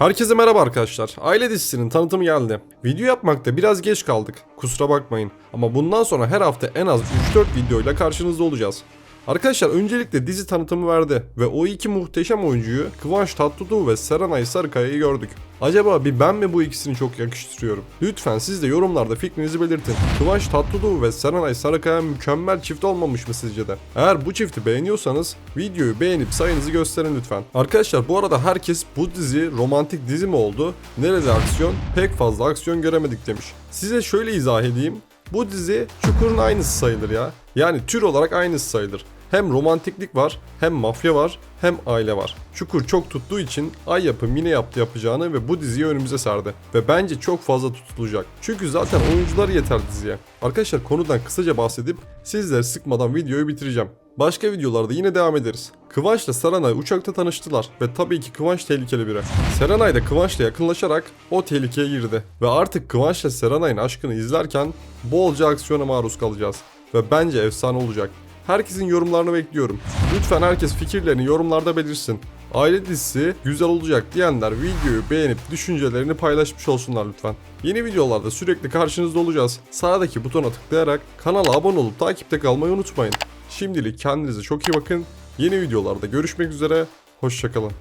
Herkese merhaba arkadaşlar. Aile dizisinin tanıtımı geldi. Video yapmakta biraz geç kaldık. Kusura bakmayın. Ama bundan sonra her hafta en az 3-4 videoyla karşınızda olacağız. Arkadaşlar öncelikle dizi tanıtımı verdi ve o iki muhteşem oyuncuyu Kıvanç Tatlıtuğ ve Serenay Sarıkaya'yı gördük. Acaba bir ben mi bu ikisini çok yakıştırıyorum? Lütfen siz de yorumlarda fikrinizi belirtin. Kıvanç Tatlıtuğ ve Serenay Sarıkaya mükemmel çift olmamış mı sizce de? Eğer bu çifti beğeniyorsanız videoyu beğenip sayınızı gösterin lütfen. Arkadaşlar bu arada herkes bu dizi romantik dizi mi oldu? Nerede aksiyon? Pek fazla aksiyon göremedik demiş. Size şöyle izah edeyim. Bu dizi Çukur'un aynısı sayılır ya. Yani tür olarak aynısı sayılır. Hem romantiklik var, hem mafya var, hem aile var. Çukur çok tuttuğu için Ay Yapım yine yaptı yapacağını ve bu diziyi önümüze serdi. Ve bence çok fazla tutulacak. Çünkü zaten oyuncuları yeter diziye. Arkadaşlar konudan kısaca bahsedip sizleri sıkmadan videoyu bitireceğim. Başka videolarda yine devam ederiz. Kıvanç'la Serenay uçakta tanıştılar ve tabii ki Kıvanç tehlikeli biri. Serenay da Kıvanç'la yakınlaşarak o tehlikeye girdi. Ve artık Kıvanç'la Serenay'ın aşkını izlerken bolca aksiyona maruz kalacağız. Ve bence efsane olacak. Herkesin yorumlarını bekliyorum. Lütfen herkes fikirlerini yorumlarda belirsin. Aile dizisi güzel olacak diyenler videoyu beğenip düşüncelerini paylaşmış olsunlar lütfen. Yeni videolarda sürekli karşınızda olacağız. Sağdaki butona tıklayarak kanala abone olup takipte kalmayı unutmayın. Şimdilik kendinize çok iyi bakın. Yeni videolarda görüşmek üzere. Hoşçakalın.